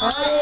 হরে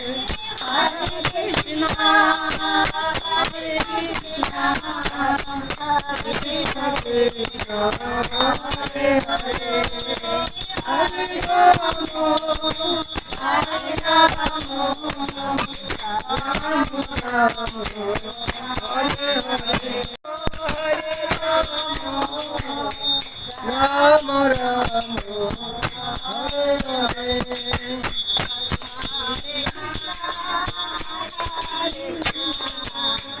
কৃষ্ণ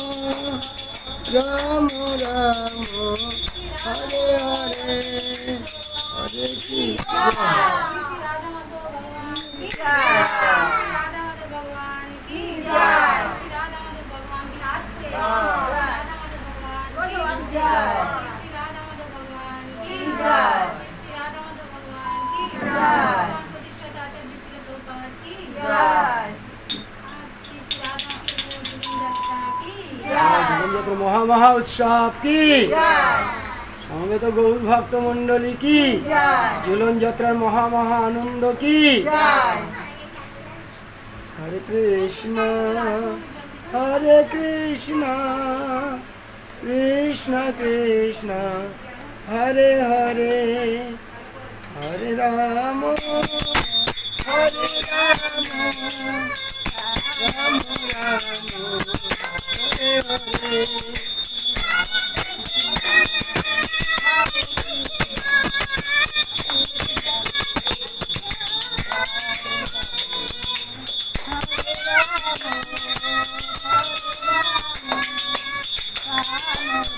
রাম রাম মহামহা উৎসব কি সমবেত গৌর ভক্ত মন্ডলী কি? ঝুলন যাত্রার মহা মহা আনন্দ কি? হরে কৃষ্ণ হরে কৃষ্ণ কৃষ্ণ কৃষ্ণ হরে হরে হরে রাম হরে রাম। I'm